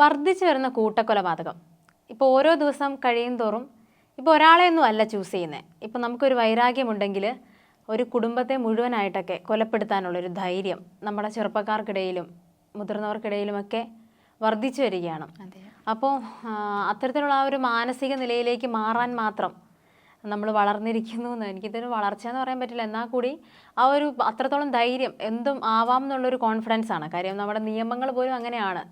വർദ്ധിച്ചു വരുന്ന കൂട്ടക്കൊലപാതകം. ഇപ്പോൾ ഓരോ ദിവസം കഴിയും തോറും ഇപ്പോൾ ഒരാളെയൊന്നും അല്ല ചൂസ് ചെയ്യുന്നത്. ഇപ്പോൾ നമുക്കൊരു വൈരാഗ്യമുണ്ടെങ്കിൽ ഒരു കുടുംബത്തെ മുഴുവനായിട്ടൊക്കെ കൊലപ്പെടുത്താനുള്ളൊരു ധൈര്യം നമ്മുടെ ചെറുപ്പക്കാർക്കിടയിലും മുതിർന്നവർക്കിടയിലുമൊക്കെ വർദ്ധിച്ചു വരികയാണ്. അപ്പോൾ അത്തരത്തിലുള്ള ആ ഒരു മാനസിക നിലയിലേക്ക് മാറാൻ മാത്രം നമ്മൾ വളർന്നിരിക്കുന്നു എന്ന്. എനിക്കിതൊരു വളർച്ച എന്ന് പറയാൻ പറ്റില്ല. എന്നാൽ കൂടി ആ ഒരു അത്രത്തോളം ധൈര്യം എന്തും ആവാം എന്നുള്ളൊരു കോൺഫിഡൻസ് ആണ്. കാര്യം നമ്മുടെ നിയമങ്ങൾ പോലും അങ്ങനെയാണ്.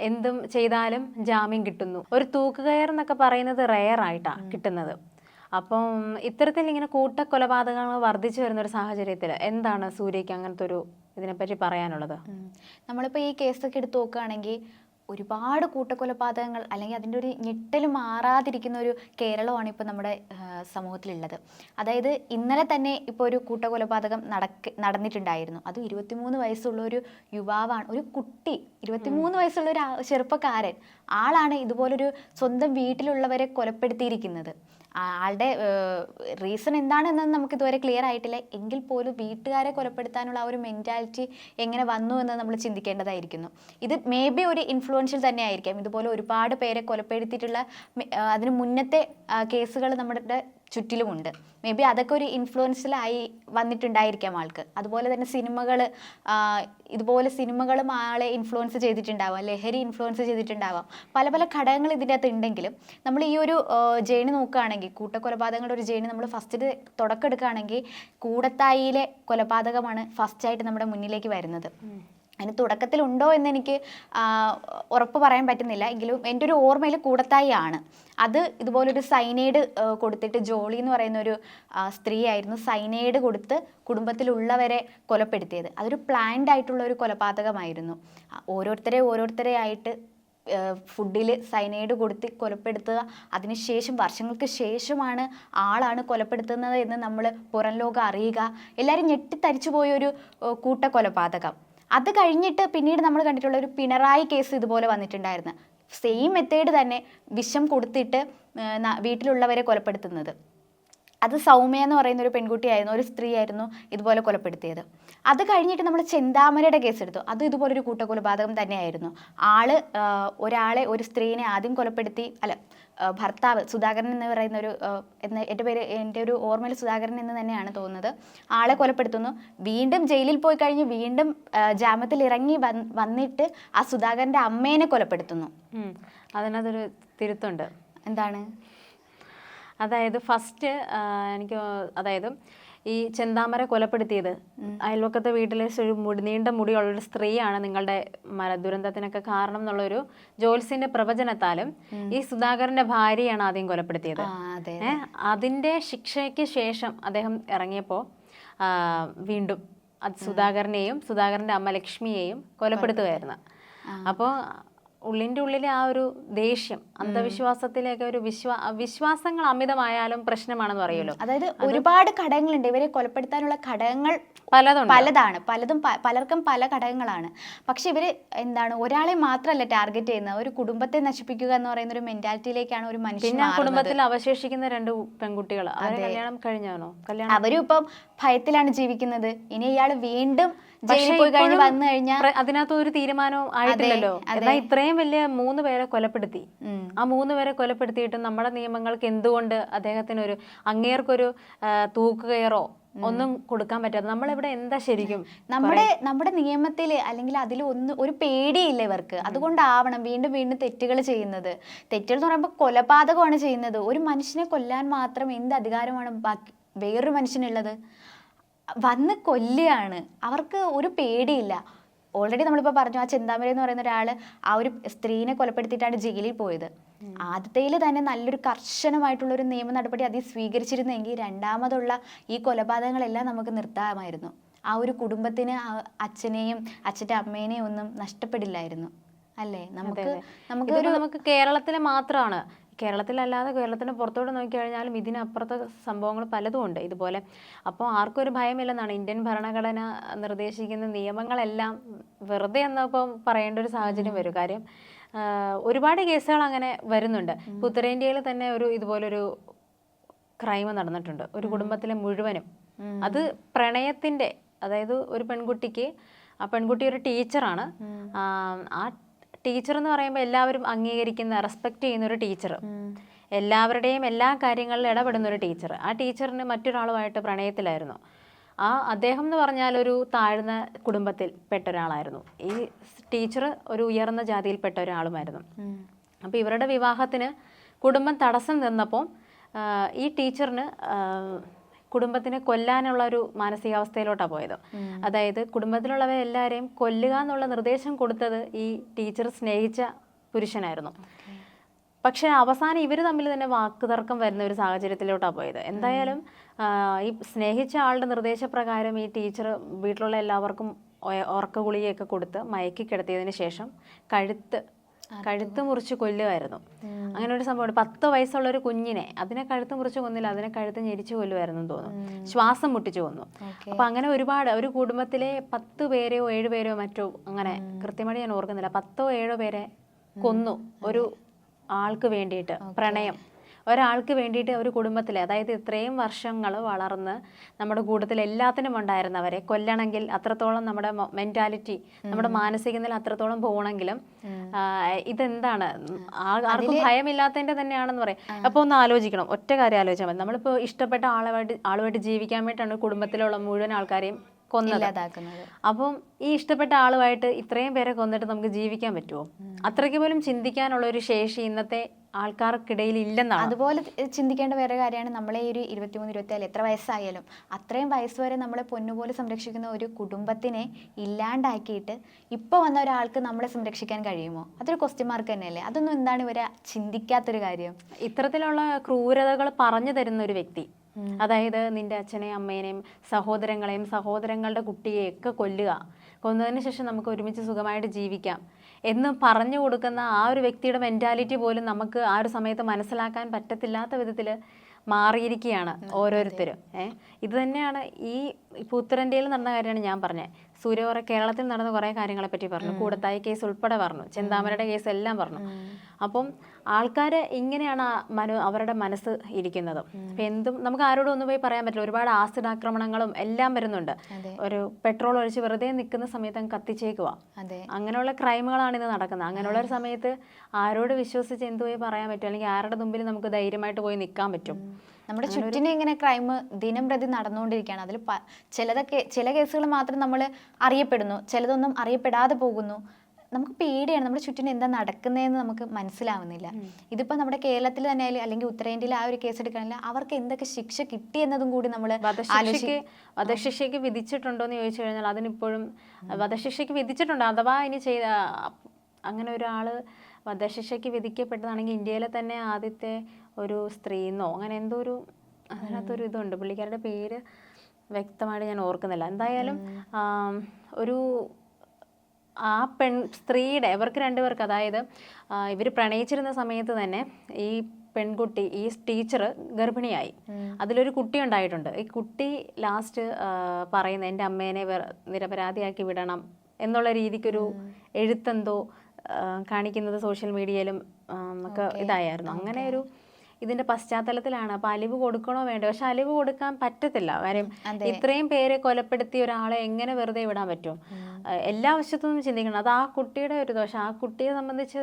എന്തും ചെയ്താലും ജാമ്യം കിട്ടുന്നു. ഒരു തൂക്കുകയർ എന്നൊക്കെ പറയുന്നത് റെയർ ആയിട്ടാണ് കിട്ടുന്നത്. അപ്പം ഇത്തരത്തിൽ ഇങ്ങനെ കൂട്ടക്കൊലപാതകങ്ങൾ വർദ്ധിച്ചു വരുന്ന ഒരു സാഹചര്യത്തിൽ എന്താണ് സൂര്യക്ക് അങ്ങനത്തെ ഒരു ഇതിനെപ്പറ്റി പറയാനുള്ളത്. നമ്മളിപ്പോൾ ഈ കേസൊക്കെ എടുത്ത് നോക്കുകയാണെങ്കിൽ ഒരുപാട് കൂട്ടക്കൊലപാതകങ്ങൾ അല്ലെങ്കിൽ അതിന്റെ ഒരു ഞെട്ടൽ മാറാതിരിക്കുന്ന ഒരു കേരളമാണ് ഇപ്പോൾ നമ്മുടെ സമൂഹത്തിലുള്ളത്. അതായത് ഇന്നലെ തന്നെ ഇപ്പോൾ ഒരു കൂട്ടക്കൊലപാതകം നടക്ക നടന്നിട്ടുണ്ടായിരുന്നു. അത് ഇരുപത്തിമൂന്ന് വയസ്സുള്ള ഒരു യുവാവാണ് ഒരു കുട്ടി ഇരുപത്തിമൂന്ന് വയസ്സുള്ള ഒരു ചെറുപ്പക്കാരൻ. ആളാണ് ഇതുപോലൊരു സ്വന്തം വീട്ടിലുള്ളവരെ കൊലപ്പെടുത്തിയിരിക്കുന്നത്. ആളുടെ റീസൺ എന്താണെന്നത് നമുക്ക് ഇതുവരെ ക്ലിയർ ആയിട്ടില്ല. എങ്കിൽ പോലും വീട്ടുകാരെ കൊലപ്പെടുത്താനുള്ള ആ ഒരു മെന്റാലിറ്റി എങ്ങനെ വന്നു എന്ന് നമ്മൾ ചിന്തിക്കേണ്ടതായിരിക്കുന്നു. ഇത് മേ ബി ഒരു ഇൻഫ്ലുവൻഷ്യൽ തന്നെ ആയിരിക്കാം ഇതുപോലെ ഒരുപാട് പേരെ കൊലപ്പെടുത്തിയിട്ടുള്ള അതിന് മുന്നത്തെ കേസുകൾ നമ്മുടെ ചുറ്റിലുമുണ്ട്. മേ ബി അതൊക്കെ ഒരു ഇൻഫ്ലുവൻസിലായി വന്നിട്ടുണ്ടായിരിക്കാം ആൾക്ക്. അതുപോലെ തന്നെ സിനിമകൾ ഇതുപോലെ സിനിമകളും ആളെ ഇൻഫ്ലുവൻസ് ചെയ്തിട്ടുണ്ടാവാം ലഹരി ഇൻഫ്ലുവൻസ് ചെയ്തിട്ടുണ്ടാവാം. പല പല ഘടകങ്ങൾ ഇതിന്റെ അകത്ത് ഉണ്ടെങ്കിലും നമ്മൾ ഈ ഒരു ജേണി നോക്കുകയാണെങ്കിൽ കൂട്ടക്കൊലപാതകങ്ങളുടെ ഒരു ജേണി നമ്മൾ ഫസ്റ്റ് തുടക്കം എടുക്കുകയാണെങ്കിൽ കൂടത്തായിയിലെ കൊലപാതകമാണ് ഫസ്റ്റായിട്ട് നമ്മുടെ മുന്നിലേക്ക് വരുന്നത്. അതിന് തുടക്കത്തിലുണ്ടോ എന്ന് എനിക്ക് ആ, ഉറപ്പ് പറയാൻ പറ്റുന്നില്ല. എങ്കിലും എന്റെ ഒരു ഓർമ്മയിൽ കൂടത്തായി ആണ് അത് ഇതുപോലൊരു സൈനൈഡ് കൊടുത്തിട്ട് ജോളി എന്ന് പറയുന്ന ഒരു സ്ത്രീ സ്ത്രീയായിരുന്നു സൈനൈഡ് കൊടുത്ത് കുടുംബത്തിലുള്ളവരെ കൊലപ്പെടുത്തിയത്. അതൊരു പ്ലാൻഡ് ആയിട്ടുള്ള ഒരു കൊലപാതകമായിരുന്നു. ഓരോരുത്തരെ ഓരോരുത്തരെ ആയിട്ട് ഫുഡിൽ സൈനൈഡ് കൊടുത്ത് കൊലപ്പെടുത്തുക അതിനുശേഷം വർഷങ്ങൾക്ക് ശേഷമാണ് ആളാണ് കൊലപ്പെടുത്തുന്നത് എന്ന് നമ്മൾ പുറം ലോകം അറിയുക. എല്ലാവരും ഞെട്ടിത്തരിച്ചു പോയൊരു കൂട്ട കൂട്ടക്കൊലപാതകം. അത് കഴിഞ്ഞിട്ട് പിന്നീട് നമ്മൾ കണ്ടിട്ടുള്ള ഒരു പിണറായി കേസ് ഇതുപോലെ വന്നിട്ടുണ്ടായിരുന്നു. സെയിം മെത്തേഡ് തന്നെ വിഷം കൊടുത്തിട്ട് വീട്ടിലുള്ളവരെ കൊലപ്പെടുത്തുന്നത്. അത് സൗമ്യ എന്ന് പറയുന്ന ഒരു പെൺകുട്ടിയായിരുന്നു ഒരു സ്ത്രീയായിരുന്നു ഇതുപോലെ കൊലപ്പെടുത്തിയത്. അത് കഴിഞ്ഞിട്ട് നമ്മൾ ചെന്താമരയുടെ കേസ് എടുത്തു അത് ഇതുപോലൊരു കൂട്ടക്കൊലപാതകം തന്നെയായിരുന്നു. ആൾ ഒരാളെ ഒരു സ്ത്രീനെ ആദ്യം കൊലപ്പെടുത്തി അല്ല ഭർത്താവ് സുധാകരൻ എന്ന് പറയുന്ന ഒരു എന്ന എന്റെ പേര് എന്റെ ഒരു ഓർമ്മയിൽ സുധാകരൻ എന്ന് തന്നെയാണ് തോന്നുന്നത്. ആളെ കൊലപ്പെടുത്തുന്നു. വീണ്ടും ജയിലിൽ പോയി കഴിഞ്ഞ് വീണ്ടും ജാമ്യത്തിൽ ഇറങ്ങി വന്ന് വന്നിട്ട് ആ സുധാകരന്റെ അമ്മേനെ കൊലപ്പെടുത്തുന്നു. അതിനകത്തൊരു തിരുത്തുണ്ട്. എന്താണ്? അതായത് ഫസ്റ്റ് എനിക്ക് അതായത് ഈ ചെന്താമര കൊലപ്പെടുത്തിയത്. അയൽവക്കത്തെ വീട്ടിലെ ഒരു മുടി നീണ്ട മുടിയുള്ള ഒരു സ്ത്രീയാണ് നിങ്ങളുടെ മര ദുരന്തത്തിനൊക്കെ കാരണം എന്നുള്ളൊരു ജോത്സ്യന്റെ പ്രവചനത്താലും ഈ സുധാകരന്റെ ഭാര്യയാണ് ആദ്യം കൊലപ്പെടുത്തിയത്. അതെ അതിന്റെ ശിക്ഷയ്ക്ക് ശേഷം അദ്ദേഹം ഇറങ്ങിയപ്പോൾ വീണ്ടും അത് സുധാകരനെയും സുധാകരന്റെ അമ്മ ലക്ഷ്മിയെയും കൊലപ്പെടുത്തുകയായിരുന്നു. അപ്പോൾ ഉള്ളിന്റെ ഉള്ളിലെ ആ ഒരു ദേഷ്യം അന്ധവിശ്വാസത്തിലേക്ക് ഒരു വിശ്വാ വിശ്വാസങ്ങൾ അമിതമായാലും പ്രശ്നമാണെന്ന് പറയുമല്ലോ അതായത് ഒരുപാട് ഘടകങ്ങളുണ്ട്. ഇവരെ കൊലപ്പെടുത്താനുള്ള ഘടകങ്ങൾ പലതും പലതാണ്. പലതും പലർക്കും പല ഘടകങ്ങളാണ്. പക്ഷെ ഇവർ എന്താണ് ഒരാളെ മാത്രമല്ല ടാർഗറ്റ് ചെയ്യുന്നത്. ഒരു കുടുംബത്തെ നശിപ്പിക്കുക എന്ന് പറയുന്ന ഒരു മെന്റാലിറ്റിയിലേക്കാണ് ഒരു മനുഷ്യൻ കുടുംബത്തിൽ അവശേഷിക്കുന്ന രണ്ട് പെൺകുട്ടികൾ കല്യാണം കഴിഞ്ഞാണോ? കല്യാണം അവരും ഇപ്പം ഭയത്തിലാണ് ജീവിക്കുന്നത്. ഇനി ഇയാൾ വീണ്ടും ജയിലിൽ പോയി കഴിഞ്ഞ് ഇപ്പോഴും വന്നു കഴിഞ്ഞാൽ അതിനകത്ത് ഒരു തീരുമാനവും ആയിട്ടില്ലല്ലോ. ഇത്രയും വലിയ മൂന്ന് പേരെ കൊലപ്പെടുത്തി. ആ മൂന്ന് പേരെ കൊലപ്പെടുത്തിയിട്ട് നമ്മുടെ നിയമങ്ങൾക്ക് എന്തുകൊണ്ട് അദ്ദേഹത്തിന് ഒരു അങ്ങേർക്കൊരു തൂക്കുകയറോ ഒന്നും കൊടുക്കാൻ പറ്റാതെ നമ്മളിവിടെ എന്താ ശരിക്കും നമ്മുടെ നമ്മുടെ നിയമത്തിൽ അല്ലെങ്കിൽ അതിൽ ഒന്ന് ഒരു പേടിയില്ല ഇവർക്ക്. അതുകൊണ്ടാവണം വീണ്ടും വീണ്ടും തെറ്റുകൾ ചെയ്യുന്നത്. തെറ്റുകൾ എന്ന് പറയുമ്പോൾ കൊലപാതകമാണ് ചെയ്യുന്നത്. ഒരു മനുഷ്യനെ കൊല്ലാൻ മാത്രം എന്ത് അധികാരമാണ് ബാക്കി വേറൊരു മനുഷ്യനുള്ളത്? വന്ന് കൊല്ലുകയാണ്. അവർക്ക് ഒരു പേടിയില്ല. ഓൾറെഡി നമ്മളിപ്പോൾ പറഞ്ഞു ആ ചിന്താമരി എന്ന് പറയുന്ന ഒരാൾ ആ ഒരു സ്ത്രീനെ കൊലപ്പെടുത്തിയിട്ടാണ് ജയിലിൽ പോയത്. ആദ്യത്തേൽ തന്നെ നല്ലൊരു കർശനമായിട്ടുള്ള ഒരു നിയമ നടപടി അതിൽ സ്വീകരിച്ചിരുന്നെങ്കിൽ രണ്ടാമതുള്ള ഈ കൊലപാതകങ്ങളെല്ലാം നമുക്ക് നിർത്താമായിരുന്നു. ആ ഒരു കുടുംബത്തിന് അച്ഛനെയും അച്ഛന്റെ അമ്മേനെയും ഒന്നും നഷ്ടപ്പെടില്ലായിരുന്നു. അല്ലേ? നമുക്ക് നമുക്ക് നമുക്ക് കേരളത്തിലെ മാത്രമാണ് കേരളത്തിലല്ലാതെ കേരളത്തിന് പുറത്തോട്ട് നോക്കിക്കഴിഞ്ഞാലും ഇതിനപ്പുറത്തെ സംഭവങ്ങൾ പലതും ഉണ്ട്. ഇതുപോലെ അപ്പോൾ ആർക്കും ഒരു ഭയമില്ലെന്നാണ് ഇന്ത്യൻ ഭരണഘടന നിർദ്ദേശിക്കുന്ന നിയമങ്ങളെല്ലാം വെറുതെ എന്നപ്പോൾ പറയേണ്ട ഒരു സാഹചര്യം വരും. കാര്യം ഒരുപാട് കേസുകൾ അങ്ങനെ വരുന്നുണ്ട്. ഉത്തരേന്ത്യയിൽ തന്നെ ഒരു ഇതുപോലൊരു ക്രൈം നടന്നിട്ടുണ്ട്. ഒരു കുടുംബത്തിലെ മുഴുവനും. അത് പ്രണയത്തിന്റെ അതായത് ഒരു പെൺകുട്ടിക്ക് ആ പെൺകുട്ടി ഒരു ടീച്ചറാണ്. ആ ടീച്ചർ എന്ന് പറയുമ്പോൾ എല്ലാവരും അംഗീകരിക്കുന്ന റെസ്പെക്റ്റ് ചെയ്യുന്ന ഒരു ടീച്ചർ. എല്ലാവരുടെയും എല്ലാ കാര്യങ്ങളിലും ഇടപെടുന്ന ഒരു ടീച്ചർ. ആ ടീച്ചറിന് മറ്റൊരാളുമായിട്ട് പ്രണയത്തിലായിരുന്നു. ആ അദ്ദേഹം എന്ന് പറഞ്ഞാൽ ഒരു താഴ്ന്ന കുടുംബത്തിൽ പെട്ട ഒരാളായിരുന്നു. ഈ ടീച്ചർ ഒരു ഉയർന്ന ജാതിയിൽപ്പെട്ട ഒരാളുമായിരുന്നു. അപ്പോൾ ഇവരുടെ വിവാഹത്തിന് കുടുംബം തടസ്സം നിന്നപ്പോൾ ഈ ടീച്ചറിന് കുടുംബത്തിനെ കൊല്ലാനുള്ള ഒരു മാനസികാവസ്ഥയിലോട്ടാണ് പോയത് അതായത് കുടുംബത്തിലുള്ളവരെല്ലാവരെയും കൊല്ലുക എന്നുള്ള നിർദ്ദേശം കൊടുത്തത് ഈ ടീച്ചർ സ്നേഹിച്ച പുരുഷനായിരുന്നു. പക്ഷേ അവസാനം ഇവർ തമ്മിൽ തന്നെ വാക്കുതർക്കം വരുന്ന ഒരു സാഹചര്യത്തിലോട്ടാണ് പോയത്. എന്തായാലും ഈ സ്നേഹിച്ച ആളുടെ നിർദ്ദേശപ്രകാരം ഈ ടീച്ചർ വീട്ടിലുള്ള എല്ലാവർക്കും ഉറക്ക ഗുളികയൊക്കെ കൊടുത്ത് മയക്കി കിടത്തിയതിന് ശേഷം കഴുത്ത് കഴുത്ത് മുറിച്ച് കൊല്ലുമായിരുന്നു അങ്ങനെ ഒരു സംഭവം പത്ത് വയസ്സുള്ള ഒരു കുഞ്ഞിനെ അതിനെ കഴുത്ത് മുറിച്ച് കൊന്നില്ല അതിനെ കഴുത്ത് ഞെരിച്ച് കൊല്ലുമായിരുന്നു തോന്നുന്നു. ശ്വാസം മുട്ടിച്ചു കൊന്നു. അപ്പൊ അങ്ങനെ ഒരുപാട് ഒരു കുടുംബത്തിലെ പത്ത് പേരെയോ ഏഴു പേരെയോ മറ്റോ അങ്ങനെ കൃത്യമായിട്ട് ഞാൻ ഓർക്കുന്നില്ല. പത്തോ ഏഴോ പേരെ കൊന്നു ഒരു ആൾക്ക് വേണ്ടിയിട്ട് പ്രണയം. ഒരാൾക്ക് വേണ്ടിയിട്ട് ഒരു കുടുംബത്തിലെ അതായത് ഇത്രയും വർഷങ്ങൾ വളർന്ന് നമ്മുടെ കൂട്ടത്തിൽ എല്ലാത്തിനും ഉണ്ടായിരുന്നവരെ കൊല്ലണമെങ്കിൽ അത്രത്തോളം നമ്മുടെ മെന്റാലിറ്റി നമ്മുടെ മാനസിക നില അത്രത്തോളം പോകണമെങ്കിലും ഇതെന്താണ്? ആർക്കും ഭയമില്ലാത്തതിന്റെ തന്നെയാണെന്ന് പറയാം. അപ്പൊ ഒന്ന് ആലോചിക്കണം. ഒറ്റ കാര്യം ആലോചിച്ചാൽ മതി. നമ്മളിപ്പോ ഇഷ്ടപ്പെട്ട ആളുമായിട്ട് ആളുമായിട്ട് ജീവിക്കാൻ വേണ്ടിയിട്ടാണ് കുടുംബത്തിലുള്ള മുഴുവൻ ആൾക്കാരെയും കൊന്നത്. അപ്പം ഈ ഇഷ്ടപ്പെട്ട ആളുമായിട്ട് ഇത്രയും പേരെ കൊന്നിട്ട് നമുക്ക് ജീവിക്കാൻ പറ്റുമോ അത്രയ്ക്ക് പോലും ചിന്തിക്കാനുള്ള ഒരു ശേഷി ഇന്നത്തെ ആൾക്കാർക്കിടയിൽ ഇല്ലെന്നാണ് അതുപോലെ ചിന്തിക്കേണ്ട വേറെ കാര്യമാണ്. നമ്മളെ ഈ ഒരു ഇരുപത്തിമൂന്ന് ഇരുപത്തിനാല് എത്ര വയസ്സായാലും അത്രയും വയസ്സ് വരെ നമ്മളെ പൊന്നുപോലെ സംരക്ഷിക്കുന്ന ഒരു കുടുംബത്തിനെ ഇല്ലാണ്ടാക്കിയിട്ട് ഇപ്പോൾ വന്ന ഒരാൾക്ക് നമ്മളെ സംരക്ഷിക്കാൻ കഴിയുമോ? അതൊരു ക്വസ്റ്റ്യൻ മാർക്ക് തന്നെയല്ലേ? അതൊന്നും എന്താണ് ഇവരെ ചിന്തിക്കാത്തൊരു കാര്യം? ഇത്തരത്തിലുള്ള ക്രൂരതകൾ പറഞ്ഞു തരുന്ന ഒരു വ്യക്തി അതായത് നിന്റെ അച്ഛനെയും അമ്മേനെയും സഹോദരങ്ങളെയും സഹോദരങ്ങളുടെ കുട്ടിയെയൊക്കെ കൊല്ലുക കൊന്നതിന് ശേഷം നമുക്ക് ഒരുമിച്ച് സുഖമായിട്ട് ജീവിക്കാം എന്ന് പറഞ്ഞു കൊടുക്കുന്ന ആ ഒരു വ്യക്തിയുടെ മെന്റാലിറ്റി പോലും നമുക്ക് ആ ഒരു സമയത്ത് മനസ്സിലാക്കാൻ പറ്റത്തില്ലാത്ത വിധത്തിൽ മാറിയിരിക്കുകയാണ് ഓരോരുത്തരും. ഏഹ് ഇത് തന്നെയാണ് ഈ ഇപ്പോൾ ഉത്തരേന്ത്യയിൽ നടന്ന കാര്യമാണ് ഞാൻ പറഞ്ഞത്. സൂര്യവറ കേരളത്തിൽ നടന്ന കുറേ കാര്യങ്ങളെ പറ്റി പറഞ്ഞു. കൂടത്തായി കേസ് ഉൾപ്പെടെ പറഞ്ഞു. ചെന്താമരയുടെ കേസ് എല്ലാം പറഞ്ഞു. അപ്പം ആൾക്കാർ ഇങ്ങനെയാണ് മനു അവരുടെ മനസ്സ് ഇരിക്കുന്നത്. അപ്പം എന്തും നമുക്ക് ആരോടും ഒന്നും പോയി പറയാൻ പറ്റില്ല. ഒരുപാട് ആസിഡ് ആക്രമണങ്ങളും എല്ലാം വരുന്നുണ്ട്. ഒരു പെട്രോൾ ഒഴിച്ച് വെറുതെ നിൽക്കുന്ന സമയത്ത് അങ്ങ് കത്തിച്ചേക്കുക അങ്ങനെയുള്ള ക്രൈമുകളാണ് ഇന്ന് നടക്കുന്നത്. അങ്ങനെയുള്ള ഒരു സമയത്ത് ആരോട് വിശ്വസിച്ച് എന്ത് പോയി പറയാൻ പറ്റും? അല്ലെങ്കിൽ ആരുടെ മുമ്പിൽ നമുക്ക് ധൈര്യമായിട്ട് പോയി നിൽക്കാൻ പറ്റും? നമ്മുടെ ചുറ്റിനും ഇങ്ങനെ ക്രൈം ദിനം പ്രതി നടന്നുകൊണ്ടിരിക്കുകയാണ്. അതിൽ ചിലതൊക്കെ ചില കേസുകൾ മാത്രം നമ്മൾ അറിയപ്പെടുന്നു. ചിലതൊന്നും അറിയപ്പെടാതെ പോകുന്നു. നമുക്ക് പേടിയാണ്. നമ്മുടെ ചുറ്റിന് എന്താ നടക്കുന്നതെന്ന് നമുക്ക് മനസ്സിലാവുന്നില്ല. ഇതിപ്പോൾ നമ്മുടെ കേരളത്തിൽ തന്നെ ആയാലും അല്ലെങ്കിൽ ഉത്തരേന്ത്യയിൽ ആ ഒരു കേസ് എടുക്കണമെങ്കിൽ അവർക്ക് എന്തൊക്കെ ശിക്ഷ കിട്ടി എന്നതും കൂടി നമ്മൾ വധശിക്ഷയ്ക്ക് വധശിക്ഷയ്ക്ക് വിധിച്ചിട്ടുണ്ടോ എന്ന് ചോദിച്ചു കഴിഞ്ഞാൽ അതിനിപ്പോഴും വധശിക്ഷയ്ക്ക് വിധിച്ചിട്ടുണ്ട്. അഥവാ ഇനി ചെയ്ത അങ്ങനെ ഒരാൾ വധശിക്ഷയ്ക്ക് വിധിക്കപ്പെട്ടതാണെങ്കിൽ ഇന്ത്യയിലെ തന്നെ ആദ്യത്തെ ഒരു സ്ത്രീന്നോ അങ്ങനെ എന്തോ ഒരു അതിനകത്തൊരു ഇതുണ്ട്. പുള്ളിക്കാരുടെ പേര് വ്യക്തമായിട്ട് ഞാൻ ഓർക്കുന്നില്ല. എന്തായാലും ഒരു ആ പെൺ സ്ത്രീയുടെ ഇവർക്ക് രണ്ടുപേർക്ക് അതായത് ഇവർ പ്രണയിച്ചിരുന്ന സമയത്ത് തന്നെ ഈ പെൺകുട്ടി ഈ ടീച്ചർ ഗർഭിണിയായി. അതിലൊരു കുട്ടി ഉണ്ടായിട്ടുണ്ട്. ഈ കുട്ടി ലാസ്റ്റ് പറയുന്ന എന്റെ അമ്മേനെ നിരപരാധിയാക്കി വിടണം എന്നുള്ള രീതിക്കൊരു എഴുത്തെന്തോ കാണിക്കുന്നത് സോഷ്യൽ മീഡിയയിലും ഒക്കെ ഇതായിരുന്നു അങ്ങനെ ഒരു ഇതിന്റെ പശ്ചാത്തലത്തിലാണ് അപ്പൊ അലിവ് കൊടുക്കണോ വേണ്ടോ? പക്ഷെ അലിവ് കൊടുക്കാൻ പറ്റത്തില്ല. കാര്യം ഇത്രയും പേരെ കൊലപ്പെടുത്തിയ ഒരാളെ എങ്ങനെ വെറുതെ വിടാൻ പറ്റും? എല്ലാ വശത്തും ചിന്തിക്കണം. അത് ആ കുട്ടിയുടെ ഒരു ദോഷം. ആ കുട്ടിയെ സംബന്ധിച്ച്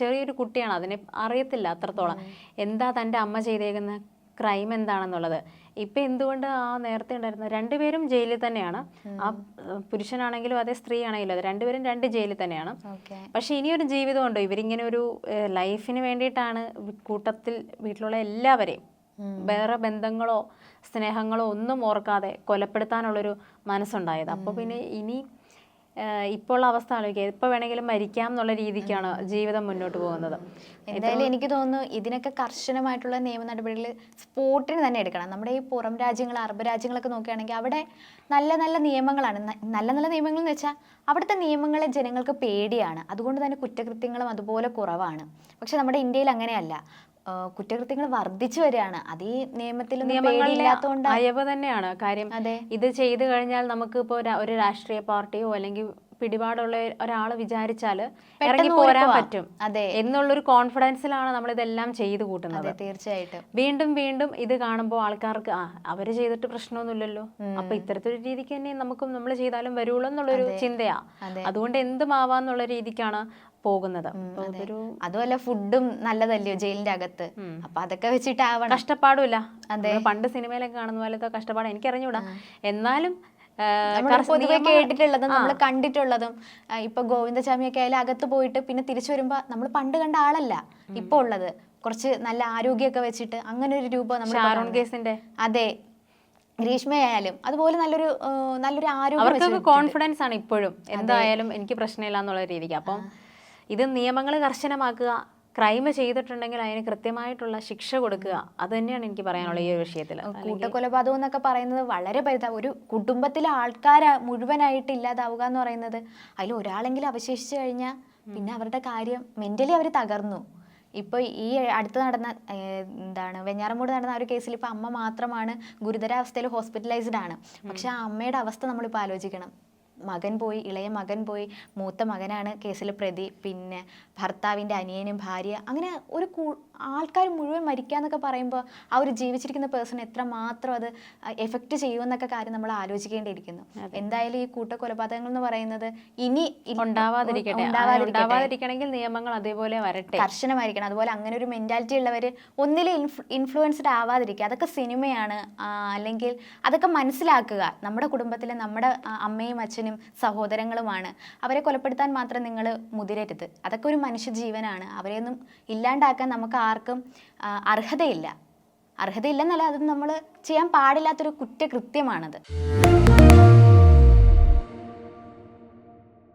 ചെറിയൊരു കുട്ടിയാണ്. അതിനെ അറിയത്തില്ല അത്രത്തോളം. എന്താ തന്റെ അമ്മ ചെയ്തേക്കുന്ന? ക്രൈം എന്താണെന്നുള്ളത്. ഇപ്പൊ എന്തുകൊണ്ട് ആ നേരത്തെ ഉണ്ടായിരുന്ന രണ്ടുപേരും ജയിലിൽ തന്നെയാണ്. ആ പുരുഷനാണെങ്കിലും അതേ സ്ത്രീ ആണെങ്കിലും അതെ രണ്ടുപേരും രണ്ട് ജയിലിൽ തന്നെയാണ്. പക്ഷെ ഇനിയൊരു ജീവിതമുണ്ടോ ഇവരിങ്ങനെ ഒരു ലൈഫിന് വേണ്ടിയിട്ടാണ് കൂട്ടത്തിൽ വീട്ടിലുള്ള എല്ലാവരെയും വേറെ ബന്ധങ്ങളോ സ്നേഹങ്ങളോ ഒന്നും ഓർക്കാതെ കൊലപ്പെടുത്താനുള്ളൊരു മനസ്സുണ്ടായത്. അപ്പോൾ പിന്നെ ഇനി ഇപ്പോൾ അവസ്ഥ ആലോചിക്കുക. എപ്പോൾ വേണമെങ്കിലും മരിക്കാം എന്നുള്ള രീതിക്കാണ് ജീവിതം മുന്നോട്ട് പോകുന്നത്. എന്തായാലും എനിക്ക് തോന്നുന്നു ഇതിനൊക്കെ കർശനമായിട്ടുള്ള നിയമ നടപടികൾ സ്പോട്ടിന് തന്നെ എടുക്കണം. നമ്മുടെ ഈ പുറം രാജ്യങ്ങൾ അറബ് രാജ്യങ്ങളൊക്കെ നോക്കുകയാണെങ്കിൽ അവിടെ നല്ല നല്ല നിയമങ്ങളാണ്. നല്ല നല്ല നിയമങ്ങൾ എന്ന് വെച്ചാൽ അവിടുത്തെ നിയമങ്ങളെ ജനങ്ങൾക്ക് പേടിയാണ്. അതുകൊണ്ട് തന്നെ കുറ്റകൃത്യങ്ങളും അതുപോലെ കുറവാണ്. പക്ഷെ നമ്മുടെ ഇന്ത്യയിൽ അങ്ങനെയല്ല. കുറ്റകൃത്യങ്ങൾ വർദ്ധിച്ചു വരികയാണ്. അത് ഈ നിയമത്തിൽ നിയമങ്ങളില്ലാത്തതുകൊണ്ട് അയവ് തന്നെയാണ്. കാര്യം അതെ. ഇത് ചെയ്തു കഴിഞ്ഞാൽ നമുക്ക് ഇപ്പോൾ ഒരു രാഷ്ട്രീയ പാർട്ടിയോ അല്ലെങ്കിൽ പിടിപാടുള്ള ഒരാൾ വിചാരിച്ചാൽ ഇറങ്ങി പോരാൻ പറ്റും. അതെ. എന്നുള്ളൊരു കോൺഫിഡൻസിലാണ് നമ്മൾ ഇതെല്ലാം ചെയ്തു കൂട്ടുന്നത്. തീർച്ചയായിട്ടും. വീണ്ടും വീണ്ടും ഇത് കാണുമ്പോൾ ആൾക്കാർക്ക് ആ അവർ ചെയ്തിട്ട് പ്രശ്നമൊന്നുമില്ലല്ലോ. അപ്പൊ ഇത്തരത്തിലൊരു രീതിക്ക് തന്നെ നമുക്കും നമ്മൾ ചെയ്താലും വരുള്ളൂ എന്നുള്ളൊരു ചിന്തയാ. അതെ. അതുകൊണ്ട് എന്തുമാവാന്നുള്ള രീതിക്കാണ് പോകുന്നത്. അതുമല്ല ഫുഡും നല്ലതല്ലയോ ജയിലിന്റെ അകത്ത്? അപ്പൊ അതൊക്കെ വെച്ചിട്ടാവണം കഷ്ടപ്പാടുമില്ല. അതെ. പണ്ട് സിനിമയിലൊക്കെ കാണുന്ന പോലത്തെ കഷ്ടപ്പാട് എനിക്കറിഞ്ഞൂടാ. എന്നാലും ആ, നമ്മൾ പൊതുവെ കേട്ടിട്ടുള്ളതും നമ്മൾ കണ്ടിട്ടുള്ളതും ഇപ്പൊ ഗോവിന്ദസ്വാമിയൊക്കെ ആയാലും അകത്ത് പോയിട്ട് പിന്നെ തിരിച്ചു വരുമ്പോ നമ്മൾ പണ്ട് കണ്ട ആളല്ല ഇപ്പൊ ഉള്ളത്. കുറച്ച് നല്ല ആരോഗ്യമൊക്കെ വെച്ചിട്ട് അങ്ങനെ ഒരു രൂപം നമ്മൾ കേസിന്റെ? അതെ. ഗ്രീഷ്മയായാലും അതുപോലെ നല്ലൊരു നല്ലൊരു ആരോഗ്യം കോൺഫിഡൻസ് ആണ് ഇപ്പോഴും. എന്തായാലും എനിക്ക് പ്രശ്നമില്ല എന്നുള്ള രീതിക്ക്. അപ്പം ഇത് നിയമങ്ങൾ കർശനമാക്കുക ക്രൈം ചെയ്തിട്ടുണ്ടെങ്കിൽ അതിന് കൃത്യമായിട്ടുള്ള ശിക്ഷ കൊടുക്കുക. അത് തന്നെയാണ് എനിക്ക് പറയാനുള്ളത് ഈ ഒരു വിഷയത്തിൽ കൂട്ടക്കൊലപാതകം എന്നൊക്കെ പറയുന്നത് വളരെ പരിതാ ഒരു കുടുംബത്തിലെ ആൾക്കാർ മുഴുവനായിട്ട് ഇല്ലാതാവുക എന്ന് പറയുന്നത് അതിൽ ഒരാളെങ്കിലും അവശേഷിച്ചു കഴിഞ്ഞാൽ പിന്നെ അവരുടെ കാര്യം മെന്റലി അവർ തകർന്നു. ഇപ്പോൾ ഈ അടുത്ത് നടന്ന എന്താണ് വെഞ്ഞാറമൂട് നടന്ന ആ ഒരു കേസിൽ ഇപ്പോൾ അമ്മ മാത്രമാണ് ഗുരുതരാവസ്ഥയിൽ ഹോസ്പിറ്റലൈസ്ഡ് ആണ്. പക്ഷെ ആ അമ്മയുടെ അവസ്ഥ നമ്മളിപ്പോൾ ആലോചിക്കണം. മകൻ പോയി ഇളയ മകൻ പോയി മൂത്ത മകനാണ് കേസിൽ പ്രതി പിന്നെ ഭർത്താവിന്റെ അനിയനും ഭാര്യ അങ്ങനെ ഒരു ആൾക്കാർ മുഴുവൻ മരിക്കുക എന്നൊക്കെ പറയുമ്പോൾ ആ ഒരു ജീവിച്ചിരിക്കുന്ന പേഴ്സൺ എത്ര മാത്രം അത് എഫക്റ്റ് ചെയ്യുമെന്നൊക്കെ കാര്യം നമ്മൾ ആലോചിക്കേണ്ടിയിരിക്കുന്നു. എന്തായാലും ഈ കൂട്ടക്കൊലപാതകങ്ങൾ എന്ന് പറയുന്നത് ഇനി ഉണ്ടാവാതിരിക്കട്ടെ. ഉണ്ടാവാതിരിക്കണമെങ്കിൽ നിയമങ്ങൾ അതേപോലെ വരട്ടെ. കർശനമായിരിക്കണം. അതുപോലെ അങ്ങനെ ഒരു മെന്റാലിറ്റി ഉള്ളവർ ഒന്നിലും ഇൻഫ്ലുവൻസ്ഡ് ആവാതിരിക്കുക. അതൊക്കെ സിനിമയാണ് അല്ലെങ്കിൽ അതൊക്കെ മനസ്സിലാക്കുക. നമ്മുടെ കുടുംബത്തിലെ നമ്മുടെ അമ്മയും അച്ഛനും സഹോദരങ്ങളുമാണ്. അവരെ കൊലപ്പെടുത്താൻ മാത്രം നിങ്ങൾ മുതിരരുത്. അതൊക്കെ ഒരു മനുഷ്യ ജീവനാണ് അവരെയൊന്നും ഇല്ലാണ്ടാക്കാൻ നമുക്ക് ആർക്കും അർഹതയില്ല. അർഹതയില്ലെന്നല്ല അത് നമ്മൾ ചെയ്യാൻ പാടില്ലാത്തൊരു കുറ്റകൃത്യമാണത്.